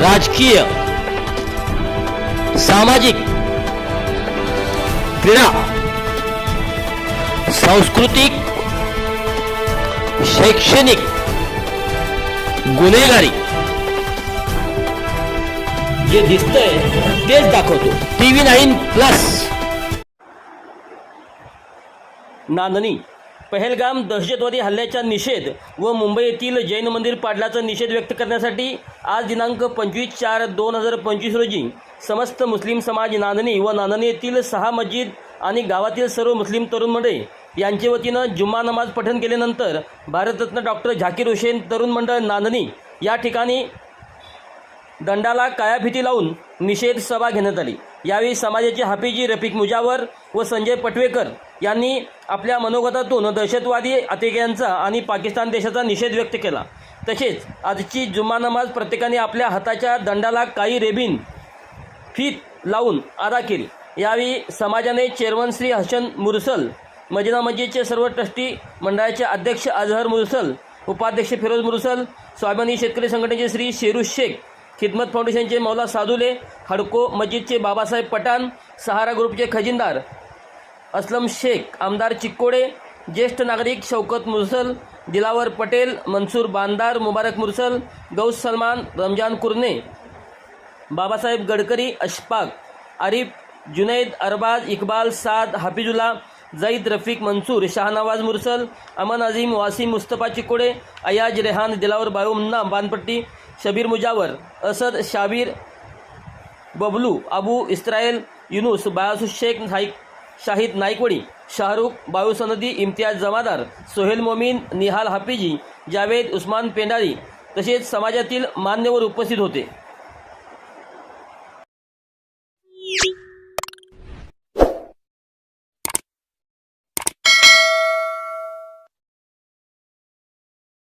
राजकीय सामाजिक क्रीडा सांस्कृतिक शैक्षणिक गुन्हेगारी. जे दिसतंय तेच दाखवतो. TV nine plus. Nandani. Pahalgam दहशतवादी हल्ल्याचा निषेध व मुंबई येथील जैन मंदिर पाडल्याचा निषेध व्यक्त करण्यासाठी आज दिनांक पंचवीस चार दोन हजार पंचवीस रोजी समस्त मुस्लिम समाज नांदणी व नांदणी येथील सहा मस्जिद आणि गावातील सर्व मुस्लिम तरुण मंडळी यांच्या वतीनं जुम्मा नमाज पठण केल्यानंतर भारतरत्न डॉक्टर झाकीर हुसेन तरुण मंडळ नांदणी या ठिकाणी दंडाला कायाफिती लावून निषेध सभा घेण्यात आली. यावेळी समाजाचे हाफिजी रफिक मुजावर व संजय पटवेकर यांनी आपल्या मनोगतातून दहशतवादी अतिरेक्यांचा आणि पाकिस्तान देशाचा निषेध व्यक्त केला. तसेच आजची जुम्मा नमाज प्रत्येकाने आपल्या हाताच्या दंडाला काही रेबीन फीत लावून अदा केली. यावेळी समाजाने चेअरमन श्री हसन मुरसल मजिना मस्जिदचे सर्व ट्रस्टी मंडळाचे अध्यक्ष अजहर मुरसल उपाध्यक्ष फिरोज मुरसल स्वाभिमानी शेतकरी संघटनेचे श्री शेरू शेख खिदमत फाउंडेशनचे मौला सादुले हडको मस्जिदचे बाबासाहेब पठाण सहारा ग्रुपचे खजिनदार असलम शेख आमदार चिक्कोडे ज्येष्ठ नागरिक शौकत मुरसल दिलावर पटेल मनसूर बांदार मुबारक मुरसल गौस सलमान रमजान कुर्ने बाबासाहेब गडकरी अशफाक आरिफ जुनैद अरबाज इकबाल साद हाफिजुल्ला जईद रफीक मंसूर शाहनवाज मुरसल अमन अझीम वासिम मुस्तफा चिकोडे अयाज रेहान दिलावर बायो मुन्ना बानपट्टी शबीर मुजावर असद शाबीर बबलू अबू इस्रायल युनुस बायासु शेख नाईक शाहिद नाईकवडी शाहरुख बायूसनदी इम्तियाज जमादार सोहेल मोमीन निहाल हाफिजी जावेद उस्मान पेंडारी तसेच समाजातील मान्यवर उपस्थित होते.